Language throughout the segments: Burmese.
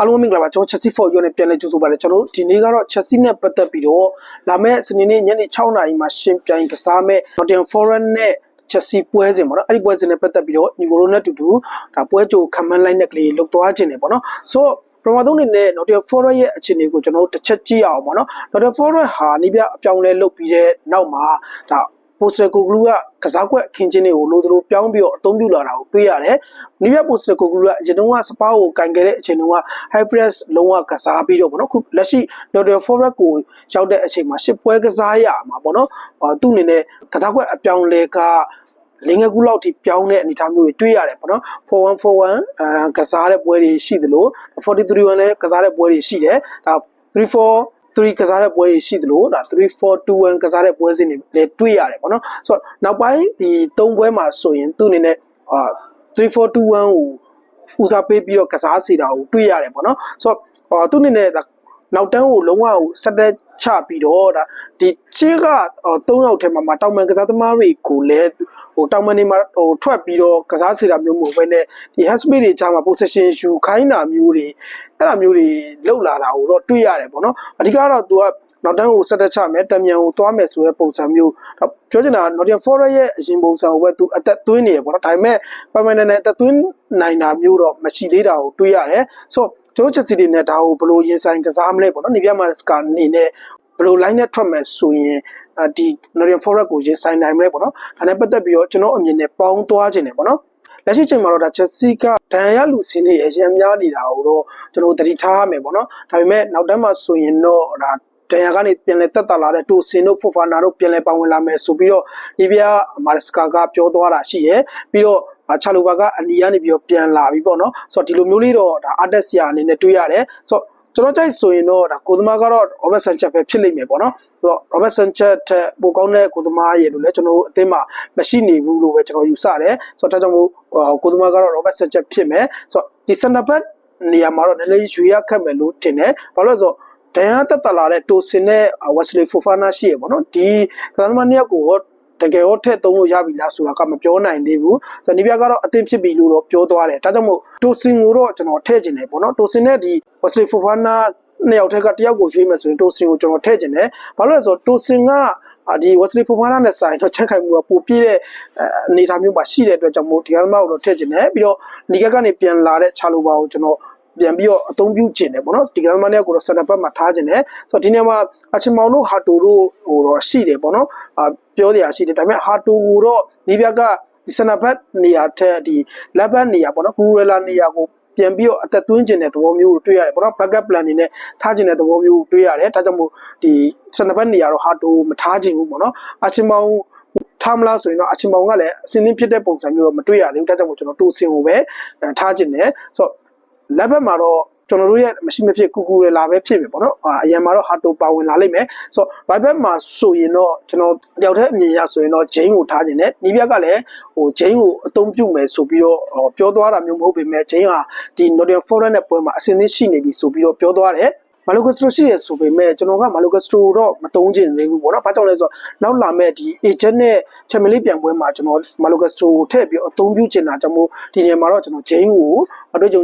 အားလုံးမင်္ဂလာပါကျွန်တော် Chelsea for you နဲ့ပြန်လည်ကြိုဆိုပါရစေကျွန်တော်တို့ဒီနေ့ကတော့ Chelsea နဲ့ပတ်သက်ပြီးတော့လာမယ့်စနေနေ့ညနေ6နာရီမှာရှင်ပြိုင်ကစားမဲ့ Nottingham Forest နဲ့ Chelsea ပွဲစဉ်ပေါ့နော်အဲ့ဒီပွဲစဉ်နဲ့ပတ်သက်ပြီးတော့ညီကိုရိုနဲ့တူတူဒါပွဲကြိုခံမှန်းလိုက်တဲ့ကလေးလောက်သွားခြင်းတယ်ပေါ့နော်ဆိုတော့ပထမဆုံးအနေနဲ့ Nottingham Forest ရဲ့အခြေအနေကိုကျွန်တော်တို့တစ်ချက်ကြည့်အောင်ပေါ့နော် Nottingham Forest ဟာနိပြအပြောင်းလဲလုပ်ပြီးတဲ့နောက်မှာဒါ ပိုစတာကိုဂလူကကစားကွက်အခင်းချင်းတွေကိုလိုသလိုပြောင်းပြီးတော့အသုံးပြုလာတာကိုတွေ့ရတယ်။နိဗ္ဗာန်ပိုစတာကိုဂလူကအရင်တုန်းကစပါးကိုကင်ခဲ့တဲ့အချိန်တုန်းက high press လုံးဝကစားပြီးတော့ဗောနော်ခုလက်ရှိ Nottingham Forest ကိုရောက်တဲ့အချိန်မှာရှစ်ပွဲကစားရမှာဗောနော်။အာသူ့အနေနဲ့ကစားကွက်အပြောင်းလဲကလင်းငယ်ကူလောက်ထိပြောင်းတဲ့အနေအထားမျိုးတွေတွေ့ရတယ်ပေါ့နော်4141အာကစားတဲ့ပွဲတွေရှိသလို43-1လည်းကစားတဲ့ပွဲတွေရှိတယ်ဒါ34 3ကစားတဲ့ပွဲတွေရှိသလိုဒါ3421ကစားတဲ့ပွဲစဉ်တွေလည်းတွေ့ရတယ်ပေါ့နော်ဆိုတော့နောက်ပိုင်းဒီ၃ပွဲမှာဆိုရင်သူ့အနေနဲ့အာ3421ကိုဦးစားပေးပြီးတော့ကစားစီတာကိုတွေ့ရတယ်ပေါ့နော်ဆိုတော့သူ့အနေနဲ့နောက်တန်းကိုလုံးဝကိုစက်တက်ချပြီးတော့ဒါဒီချေးက3ယောက်ထဲမှာမှာတောင်ပန်ကစားသမားတွေကိုလည်း ဟိုတောင်ပန်တွေမှာဟိုထွက်ပြီးတော့ကစားစီတာမျိုးမဟုတ်ဘဲနဲ့ဒီ hash speed တွေချာမှာ possession ယူခိုင်းတာမျိုးတွေအဲ့ဒါမျိုးတွေလောက်လာတာကိုတော့တွေ့ရတယ်ပေါ့နော်အဓိကတော့ तू ကနောက်တန်းကိုဆက်တက်ချမယ်တမြန်ကိုသွားမယ်ဆိုတဲ့ပုံစံမျိုးပြောချင်တာ Nottingham Forest ရဲ့အရင်ပုံစံကိုပဲ तू အသက်သွင်းနေရပေါ့နော်ဒါပေမဲ့ပမန်နဲ့အသက်သွင်းနိုင်တာမျိုးတော့မရှိသေးတာကိုတွေ့ရတယ်ဆိုတော့ကျွန်တော်ချက်စီတွေနဲ့ဒါကိုဘယ်လိုရင်ဆိုင်ကစားမလဲပေါ့နော်နေပြမှာစကာအနေနဲ့ ဘယ်လို line နဲ့ထွက်မယ်ဆိုရင်ဒီ Nottingham Forest ကိုရင်ဆိုင်နိုင်မလဲပေါ့နော်ဒါနဲ့ပတ်သက်ပြီးတော့ကျွန်တော်အမြင်နဲ့ပေါင်းသွားခြင်းတယ်ပေါ့နော်လက်ရှိချိန်မှာတော့ဒါ Chelsea ကဒဏ်ရလူစင်းတွေအရင်များနေတာကိုတော့ကျွန်တော်သတိထားရမယ်ပေါ့နော်ဒါပေမဲ့နောက်တန်းမှာဆိုရင်တော့ဒါတန်ရာကနေပြန်လဲတက်တာလာတဲ့တိုစင်တို့ဖိုဖာနာတို့ပြန်လဲပါဝင်လာမယ်ဆိုပြီးတော့လီဘီယာမာရစကာကပြောသွားတာရှိတယ်ပြီးတော့ချာလိုဘာကအနီကနေပြီးတော့ပြန်လာပြီပေါ့နော်ဆိုတော့ဒီလိုမျိုးလေးတော့ဒါအာတက်ဆီယာအနေနဲ့တွေးရတယ်ဆိုတော့ ကျွန်တော်ကြိုက်ဆိုရင်တော့ဒါကိုသမားကတော့ Robert Sanchez ပဲဖြစ်လိမ့်မယ်ပေါ့နော်ဆိုတော့ Robert Sanchez ထက်ပိုကောင်းတဲ့ကိုသမားရေလို့လည်းကျွန်တော်တို့အသင်းမှာမရှိနေဘူးလို့ပဲကျွန်တော်ယူဆတယ်ဆိုတော့ဒါကြောင့်မို့ကိုသမားကတော့ Robert Sanchez ဖြစ်မယ်ဆိုတော့ဒီ center back နေရာမှာတော့နည်းနည်းရွေရခတ်မယ်လို့ထင်တယ်ဘာလို့လဲဆိုတော့ဒန်ယာတက်တက်လာတဲ့တိုစင်နဲ့ဝက်စလီဖိုဖာနာရှိရပေါ့နော်ဒီကစားသမားနှစ်ယောက်ကို တကယ်ရောထက်သုံးလို့ရပြီလားဆိုတာကမပြောနိုင်သေးဘူးဆိုတော့နီးပြကတော့အသင်ဖြစ်ပြီလို့တော့ပြောသွားတယ်ဒါကြောင့်မို့တိုစင်ကိုတော့ကျွန်တော်ထည့်ကျင်တယ်ပေါ့နော်တိုစင်နဲ့ဒီဝက်စလီဖိုဖာနာနှစ်ယောက်ထက်ကတယောက်ကိုရွေးမယ်ဆိုရင်တိုစင်ကိုကျွန်တော်ထည့်ကျင်တယ်ဘာလို့လဲဆိုတော့တိုစင်ကဒီဝက်စလီဖိုဖာနာနဲ့ဆိုင်တော့ချက်ခိုင်မှုကပိုပြည့်တဲ့အနေအထားမျိုးမှာရှိတဲ့အတွက်ကြောင့်မို့ဒီကမ်းမကိုတော့ထည့်ကျင်တယ်ပြီးတော့နီကက်ကနေပြန်လာတဲ့ချာလိုပါကိုကျွန်တော် ပြန်ပြီးတော့အသုံးပြုကျင်တယ်ပေါ့နော်ဒီကမ်းမနဲ့ကိုတော့စနပ်ဘတ်မှာထားကျင်တယ်ဆိုတော့ဒီနေရာမှာအချင်မောင်တို့ဟာတိုတို့ဟိုတော့ရှိတယ်ပေါ့နော်အာပြောတရားရှိတယ်ဒါပေမဲ့ဟာတိုကိုတော့ဒီဘက်ကဒီစနပ်ဘတ်နေရာထက်ဒီလက်ဘတ်နေရာပေါ့နော်ကူရလာနေရာကိုပြန်ပြီးတော့အသက်သွင်းခြင်းတဲ့သဘောမျိုးကိုတွေ့ရတယ်ပေါ့နော် backup plan အနေနဲ့ထားခြင်းတဲ့သဘောမျိုးကိုတွေ့ရတယ်ဒါကြောင့်မို့ဒီစနပ်ဘတ်နေရာတော့ဟာတိုမထားခြင်းဘူးပေါ့နော်အချင်မောင်ထားမလားဆိုရင်တော့အချင်မောင်ကလည်းအစင်းသင်းဖြစ်တဲ့ပုံစံမျိုးတော့မတွေ့ရသေးဘူးဒါကြောင့်မို့ကျွန်တော်တိုစင်ကိုပဲထားခြင်းတယ်ဆိုတော့ လက်ဘက်မှာတော့ကျွန်တော်တို့ရဲ့မရှိမဖြစ်ကူကူရလာပဲဖြစ်ပြီပေါ့နော်အရင်မှာတော့ဟာတိုပါဝင်လာလိမ့်မယ်ဆိုတော့ဘိုင်ဘက်မှာဆိုရင်တော့ကျွန်တော်တယောက်တည်းအမြင်ရဆိုရင်တော့ဂျိန်းကိုထားခြင်းနဲ့နီးပြကလည်းဟိုဂျိန်းကိုအသုံးပြုမယ်ဆိုပြီးတော့ပြောသွားတာမျိုးမဟုတ်ပေမဲ့ဂျိန်းဟာဒီ Northern Forest နဲ့ပွဲမှာအဆင်သင့်ရှိနေပြီဆိုပြီးတော့ပြောသွားတယ် မာလိုကစတိုရှိရဆိုပေမဲ့ကျွန်တော်ကမာလိုကစတိုတော့မတုံးချင်သေးဘူးပေါ့နော်။ဘာကြောင့်လဲဆိုတော့နောက်လာမဲ့ဒီ agent နဲ့ channel လေးပြန်ပွဲမှာကျွန်တော်မာလိုကစတိုကိုထည့်ပြီးအသုံးပြုချင်တာကြောင့်မို့ဒီနေရာမှာတော့ကျွန်တော်ဂျိန်းကိုအတွေ့အကြုံ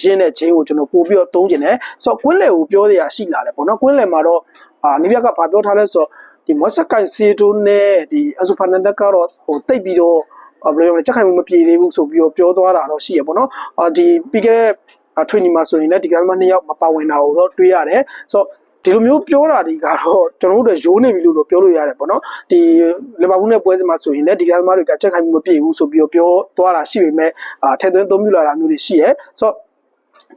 ရင်းတဲ့ဂျိန်းကိုကျွန်တော်ပို့ပြီးတော့သုံးချင်တယ်။ဆိုတော့ကွင်းလယ်ကိုပြောရရှိလာတယ်ပေါ့နော်။ကွင်းလယ်မှာတော့အာနေပြကဘာပြောထားလဲဆိုတော့ဒီမော့ဆက်ကိုင်စီတိုနဲ့ဒီအဆူဖာနန်ဒက်ကတော့ဟိုတိတ်ပြီးတော့ဘယ်လိုလဲချက်ခိုင်မှုမပြေသေးဘူးဆိုပြီးတော့ပြောသွားတာတော့ရှိရပေါ့နော်။အာဒီပြီးခဲ့ ထွေနီမှာဆိုရင်လည်းဒီကမ်းမနှစ်ယောက်မပါဝင်တာကိုတော့တွေးရတယ်ဆိုတော့ဒီလိုမျိုးပြောတာဒီကတော့ကျွန်တော်တို့ရိုးနေပြီလို့တော့ပြောလို့ရတယ်ပေါ့နော်ဒီလီဗာပူးနဲ့ပွဲစဉ်မှာဆိုရင်လည်းဒီကမ်းသမားတွေကချက်ခိုင်မှုမပြည့်ဘူးဆိုပြီးတော့ပြောသွားတာရှိပေမဲ့အာထဲသွင်းသုံးပြလာတာမျိုးတွေရှိရဲဆိုတော့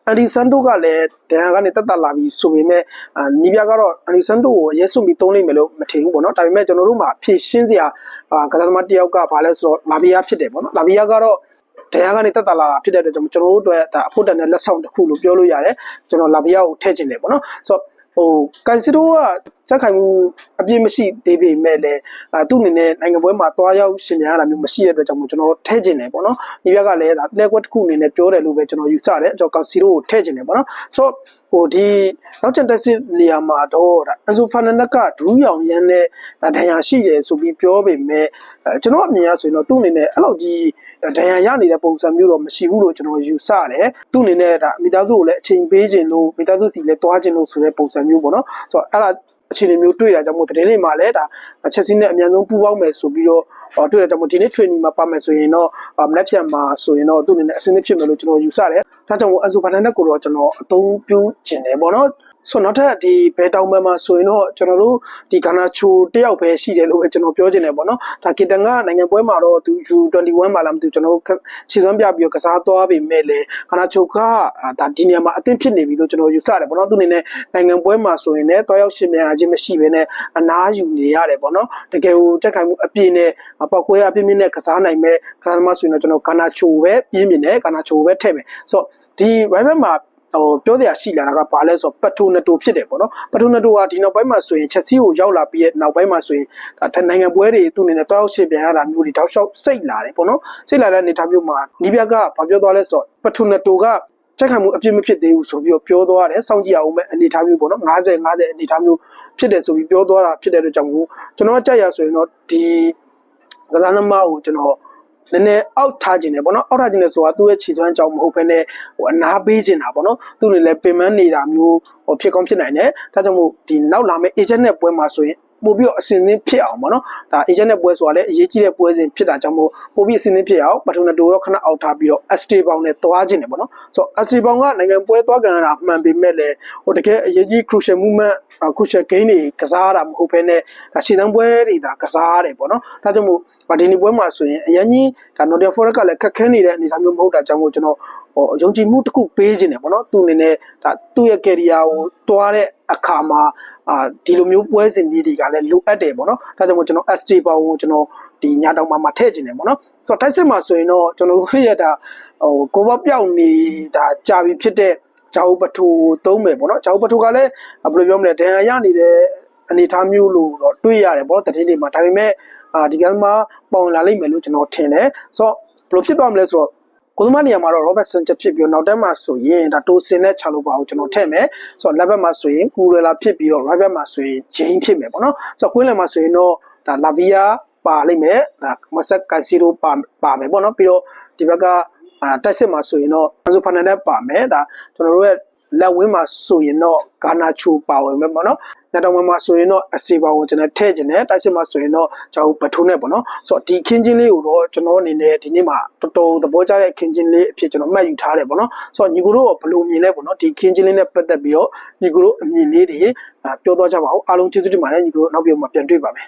အန်ဒီဆန်တိုကလည်းဒန်ကနေတက်တက်လာပြီးဆိုပေမဲ့နီးပြကတော့အန်ဒီဆန်တိုကိုရဲစွန်ပြီးသုံးလိုက်မယ်လို့မထင်ဘူးပေါ့နော်ဒါပေမဲ့ကျွန်တော်တို့မှာဖြည့်ရှင်းစရာကစားသမားတယောက်ကဘာလဲဆိုတော့လာဘီယာဖြစ်တယ်ပေါ့နော်လာဘီယာကတော့ တရားကနေတက်တာလာတာဖြစ်တဲ့အတွက်ကျွန်တော်တို့အတွက်ဒါအဖို့တန်တဲ့လက်ဆောင်တစ်ခုလို့ပြောလို့ရတယ်ကျွန်တော်လာဘီယာကိုထည့်ခြင်းတယ်ပေါ့နော်ဆိုတော့ဟိုကန်စီတိုက တက်ခိုင်မှုအပြည့်မရှိသေးပေမဲ့လည်းအဲသူ့အနေနဲ့နိုင်ငံပွဲမှာတွားရောက်ရှင်များရတာမျိုးမရှိတဲ့အတွက်ကြောင့်မို့ကျွန်တော်ထည့်ခြင်းတယ်ပေါ့နော်ဒီဘက်ကလည်းဒါ play ကွက်တစ်ခုအနေနဲ့ပြောတယ်လို့ပဲကျွန်တော်ယူဆတယ်ကျွန်တော်ကန်စီတိုကိုထည့်ခြင်းတယ်ပေါ့နော်ဆိုတော့ဟိုဒီနောက်ကျန်တက်စစ်နေရာမှာတော့ဒါအန်ဆိုဖာနန်နက်ကဒူးရောင်ရမ်းတဲ့ဒဏ်ရာရှိတယ်ဆိုပြီးပြောပေမဲ့အဲကျွန်တော်အမြင်အရဆိုရင်တော့သူ့အနေနဲ့အဲ့လောက်ကြီးဒဏ်ရာရနေတဲ့ပုံစံမျိုးတော့မရှိဘူးလို့ကျွန်တော်ယူဆတယ်သူ့အနေနဲ့ဒါမိသားစုကိုလည်းအချိန်ပေးခြင်းလို့မိသားစုစီလည်းတွားခြင်းလို့ဆိုတဲ့ပုံစံမျိုးပေါ့နော်ဆိုတော့အဲ့ဒါ အခြေအနေမျိုးတွေ့တာကြောင့်မို့တရင်လေးမှာလည်းဒါချက်စီနဲ့အမြန်ဆုံးပူးပေါင်းမယ်ဆိုပြီးတော့ဟောတွေ့တာကြောင့်မို့ဒီနေ့ training မှာပါမယ်ဆိုရင်တော့မနေ့ပြန်မှာဆိုရင်တော့သူ့အနေနဲ့အဆင်သင့်ဖြစ်မယ်လို့ကျွန်တော်ယူဆတယ်ဒါကြောင့်မို့အန်ဆိုဘာတန်နဲ့ကိုတော့ကျွန်တော်အသုံးပြုခြင်းတယ်ပေါ့နော် ဆိုတော့နောက်ထပ်ဒီဘဲတောင်မဲမှာဆိုရင်တော့ကျွန်တော်တို့ဒီဂါနာချိုတယောက်ပဲရှိတယ်လို့ပဲကျွန်တော်ပြောချင်တယ်ပေါ့နော်ဒါကီတန်ကနိုင်ငံပွဲမှာတော့သူ U21 မှာလာမသိဘူးကျွန်တော်တို့ခြေစွမ်းပြပြီးတော့ကစားသွားပေမဲ့လေဂါနာချိုကဒါဒီနေရာမှာအသင့်ဖြစ်နေပြီလို့ကျွန်တော်ယူဆတယ်ပေါ့နော်သူအနေနဲ့နိုင်ငံပွဲမှာဆိုရင်လည်းတွားရောက်ရှင်မြန်ခြင်းမရှိဘဲနဲ့အနားယူနေရတယ်ပေါ့နော်တကယ်ကိုကြက်ခိုင်မှုအပြည့်နဲ့ပောက်ကွဲအပြည့်မြင့်နဲ့ကစားနိုင်မဲ့ကစားသမားဆိုရင်တော့ကျွန်တော်ဂါနာချိုပဲပြင်းမြင်တယ်ဂါနာချိုပဲထည့်မယ်ဆိုတော့ဒီ rival မှာ ဟိုပြောစရာရှိလာတာကဘာလဲဆိုတော့ပတိုနတိုဖြစ်တယ်ပေါ့နော်ပတိုနတိုကဒီနောက်ပိုင်းမှာဆိုရင်ချက်စီကိုရောက်လာပြီးရဲ့နောက်ပိုင်းမှာဆိုရင်ဒါနိုင်ငံပွဲတွေသူ့အနေနဲ့တွားရောက်ရှင်ပြန်ရတာမျိုးတွေတောက်လျှောက်စိတ်လာတယ်ပေါ့နော်စိတ်လာတဲ့အနေအထားမျိုးမှာနီးပြကဘာပြောသွားလဲဆိုတော့ပတိုနတိုကချက်ခံမှုအပြစ်မဖြစ်သေးဘူးဆိုပြီးတော့ပြောသွားတယ်စောင့်ကြည့်အောင်မဲ့အနေအထားမျိုးပေါ့နော်90 90အနေအထားမျိုးဖြစ်တယ်ဆိုပြီးပြောသွားတာဖြစ်တဲ့အတွက်ကြောင့်မို့ကျွန်တော်ကြက်ရဆိုရင်တော့ဒီကစားသမားကိုကျွန်တော် နည်းနည်းအောက်ထားခြင်းတယ်ပေါ့နော်အောက်ထားခြင်းတယ်ဆိုတာသူ့ရဲ့ခြေသွမ်းကြောင့်မဟုတ်ဘဲနဲ့ဟိုအနာပေးခြင်းတာပေါ့နော်သူ့အနေနဲ့ပင်မနေတာမျိုးဟိုဖြစ်ကောင်းဖြစ်နိုင်တယ်ဒါကြောင့်မို့ဒီနောက်လာမယ့် agent နဲ့ပွဲမှာဆိုရင် ပို့ပြီးတော့အစင်သင်းဖြစ်အောင်ပေါ့နော်ဒါ agent နဲ့ပွဲဆိုတာလည်းအရေးကြီးတဲ့ပွဲစဉ်ဖြစ်တာကြောင့်မို့ပို့ပြီးအစင်သင်းဖြစ်အောင်ပထမတိုတော့ခဏအောက်ထားပြီးတော့ ST ပေါင်းနဲ့သွားခြင်းတယ်ပေါ့နော်ဆိုတော့ ST ပေါင်းကနိုင်ငံပွဲသွားကန်ရတာမှန်ပေမဲ့လည်းဟိုတကယ်အရေးကြီး crucial movement crucial game တွေကစားရတာမဟုတ်ဘဲနဲ့ဒါခြေတန်းပွဲတွေဒါကစားရတယ်ပေါ့နော်ဒါကြောင့်မို့ဒီနေ့ပွဲမှာဆိုရင်အရင်ကြီးဒါ Nottingham Forest ကလည်းခက်ခဲနေတဲ့အနေအထားမျိုးမဟုတ်တာကြောင့်မို့ကျွန်တော်ဟိုယုံကြည်မှုတစ်ခုပေးခြင်းတယ်ပေါ့နော်သူအနေနဲ့ဒါသူ့ရဲ့ career ကို တွားတဲ့အခါမှာအာဒီလိုမျိုးပွဲစဉ်ကြီးတွေကလည်းလိုအပ်တယ်ပေါ့နော်ဒါကြောင့်မို့ကျွန်တော် ST ပေါင်းကိုကျွန်တော်ဒီညတောင်မှာမထည့်ခြင်းတယ်ပေါ့နော်ဆိုတော့တိုက်စစ်မှာဆိုရင်တော့ကျွန်တော်တို့ရဲ့ဒါဟိုကိုဘပြောင်းနေတာကြာပြီဖြစ်တဲ့ဂျာဥပထူသုံးမယ်ပေါ့နော်ဂျာဥပထူကလည်းဘယ်လိုပြောမလဲဒဏ်ရာရနေတဲ့အနေအထားမျိုးလို့တော့တွေးရတယ်ပေါ့နော်တတိလေးမှာဒါပေမဲ့အာဒီကမ်းမှာပေါင်လာလိမ့်မယ်လို့ကျွန်တော်ထင်တယ်ဆိုတော့ဘယ်လိုဖြစ်သွားမလဲဆိုတော့ ကိုသမားနေရာမှာတော့ Robert Sanchez ဖြစ်ပြီးတော့နောက်တန်းမှာဆိုရင်ဒါတိုစင်နဲ့ချလို့ပါအောင်ကျွန်တော်ထည့်မယ်ဆိုတော့လက်ဘက်မှာဆိုရင်ကူရလာဖြစ်ပြီးတော့ right back မှာဆိုရင်ဂျိန်းဖြစ်မယ်ပေါ့နော်ဆိုတော့ကွင်းလယ်မှာဆိုရင်တော့ဒါလာဗီယာပါလိမ့်မယ်ဒါမဆက်ကန်စီရိုပါပါမယ်ပေါ့နော်ပြီးတော့ဒီဘက်ကအာတက်စစ်မှာဆိုရင်တော့အန်ဆိုဖာနန်ဒက်ပါမယ်ဒါကျွန်တော်တို့ရဲ့လက်ဝင်းမှာဆိုရင်တော့ဂါနာချူပါဝင်မယ်ပေါ့နော် ညတောင်မှာဆိုရင်တော့အစီပါဝင်ကျွန်တော်ထည့်ခြင်းနဲ့တိုက်စစ်မှာဆိုရင်တော့ကျွန်တော်ဘထုံးနဲ့ပေါ့နော်ဆိုတော့ဒီခင်းချင်းလေးကိုတော့ကျွန်တော်အနေနဲ့ဒီနေ့မှာတော်တော်သဘောကျတဲ့ခင်းချင်းလေးအဖြစ်ကျွန်တော်မှတ်ယူထားတယ်ပေါ့နော်ဆိုတော့ညီကိုတို့ကဘယ်လိုမြင်လဲပေါ့နော်ဒီခင်းချင်းလေးနဲ့ပတ်သက်ပြီးတော့ညီကိုတို့အမြင်လေးတွေပြောသွားကြပါဦးအားလုံးကျေးဇူးတင်ပါတယ်ညီကိုတို့နောက်ပြန်မှာပြန်တွေ့ပါမယ်